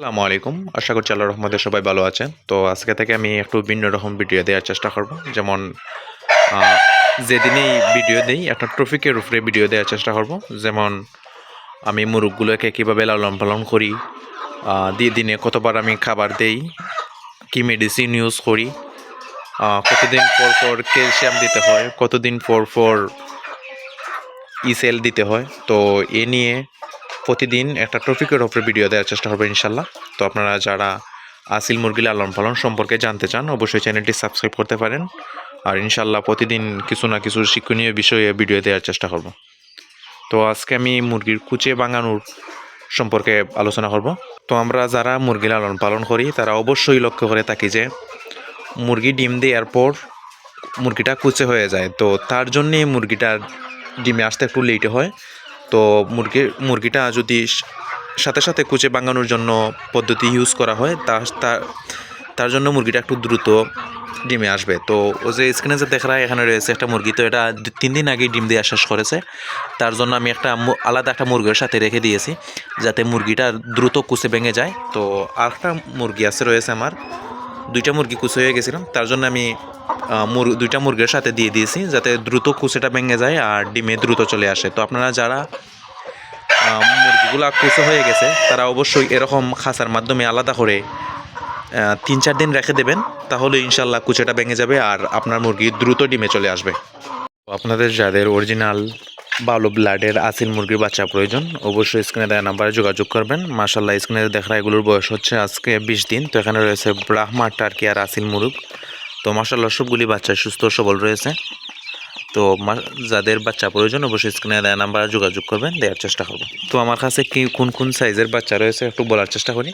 আসসালামু আলাইকুম। আশা করছি আল্লাহ রহমতে সবাই ভালো আছেন। তো আজকে থেকে আমি একটু ভিন্ন রকম ভিডিও দেওয়ার চেষ্টা করব। যেমন যেদিনেই ভিডিও দেই, একটা ট্রফিকের উপরে ভিডিও দেওয়ার চেষ্টা করব। যেমন, আমি মুরগগুলোকে কীভাবে লালন পালন করি দিয়ে দিনে কতবার আমি খাবার দেই, কি মেডিসিন ইউজ করি কতদিন পর পর ক্যালসিয়াম দিতে হয়, কতদিন পর পর ইসেল দিতে হয়। তো এ নিয়ে প্রতিদিন একটা টপিকের ওপরে ভিডিও দেওয়ার চেষ্টা করব ইনশাল্লাহ। তো আপনারা যারা আসিল মুরগি লালন পালন সম্পর্কে জানতে চান, অবশ্যই চ্যানেলটি সাবস্ক্রাইব করতে পারেন। আর ইনশাল্লাহ প্রতিদিন কিছু না কিছু শিক্ষণীয় বিষয়ে ভিডিও দেওয়ার চেষ্টা করব। তো আজকে আমি মুরগির কুচে বাঙানোর সম্পর্কে আলোচনা করব। তো আমরা যারা মুরগি লালন পালন করি, তারা অবশ্যই লক্ষ্য করে থাকি যে, মুরগি ডিম দেওয়ার পর মুরগিটা কুচে হয়ে যায়। তো তার জন্যে মুরগিটার ডিমে আসতে একটু লেটে হয়। তো মুরগির, মুরগিটা যদি সাথে সাথে কুচে বাঙানোর জন্য পদ্ধতি ইউজ করা হয়, তা তার জন্য মুরগিটা একটু দ্রুত ডিমে আসবে। তো ও যে স্ক্রিনে যে দেখা এখানে রয়েছে একটা মুরগি, তো এটা তিন দিন আগে ডিম দেওয়া শেষ করেছে। তার জন্য আমি একটা আলাদা একটা মুরগির সাথে রেখে দিয়েছি, যাতে মুরগিটা দ্রুত কুচে ভেঙে যায়। তো আর একটা মুরগি আছে, রয়েছে আমার। দুইটা মুরগি কুচে হয়ে গেছিলাম। তার জন্য আমি দুইটা মুরগির সাথে দিয়ে দিয়েছি যাতে দ্রুত কুচেটা ভেঙে যায় আর ডিমে দ্রুত চলে আসে। তো আপনারা যারা মুরগিগুলা কুচে হয়ে গেছে, তারা অবশ্যই এরকম খাঁচার মাধ্যমে আলাদা করে তিন চার দিন রেখে দেবেন, তাহলে ইনশাল্লাহ কুচেটা ভেঙে যাবে আর আপনার মুরগি দ্রুত ডিমে চলে আসবে। আপনাদের যাদের অরিজিনাল ভালো ব্লাডের আসিল মুরগির বাচ্চা প্রয়োজন। অবশ্যই স্ক্রিনে দেওয়া নাম্বারে যোগাযোগ করবেন। মার্শাল্লাহ স্ক্রিনে দেখা এগুলোর বয়স হচ্ছে আজকে বিশ দিন। তো এখানে রয়েছে ব্রাহ্মা, টার্কি আর আসিল মুরগ। তো মার্শাল্লাহ সবগুলি বাচ্চা সুস্থ সবল রয়েছে। তো যাদের বাচ্চা প্রয়োজন, অবশ্যই স্ক্রিনে দেওয়া নাম্বারে যোগাযোগ করবেন, দেওয়ার চেষ্টা করব। তো আমার কাছে কি, কোন কোন সাইজের বাচ্চা রয়েছে, একটু বলার চেষ্টা করি।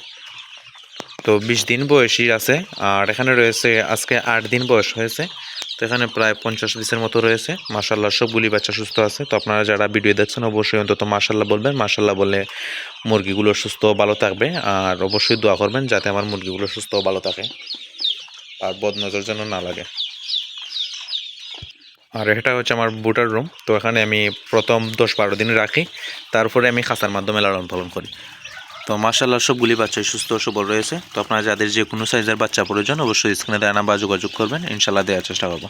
তো বিশ দিন বয়সী আছে, আর এখানে রয়েছে আজকে আট দিন বয়স হয়েছে। তো এখানে প্রায় পঞ্চাশ পিসের মতো রয়েছে। মার্শাল্লাহ সবগুলি বাচ্চা সুস্থ আছে। তো আপনারা যারা ভিডিও দেখছেন, অবশ্যই অন্তত মার্শাল্লাহ বলবেন। মার্শাল্লাহ বললে মুরগিগুলো সুস্থ ভালো থাকবে। আর অবশ্যই দোয়া করবেন যাতে আমার মুরগিগুলো সুস্থ ভালো থাকে। আর বদনজর যেন না লাগে। আর এটা হচ্ছে আমার বুটার রুম। তো এখানে আমি প্রথম দশ বারো দিন রাখি। তারপরে আমি খাঁচার মাধ্যমে লালন পালন করি। তো মার্শাল্লাহ সবগুলি বাচ্চাই সুস্থ সবল রয়েছে। তো আপনারা যাদের যে কোনো সাইজের বাচ্চা প্রয়োজন, অবশ্যই স্ক্রিনে দাঁড়া বা যোগাযোগ করবেন। ইনশাল্লাহ দেওয়ার চেষ্টা করব।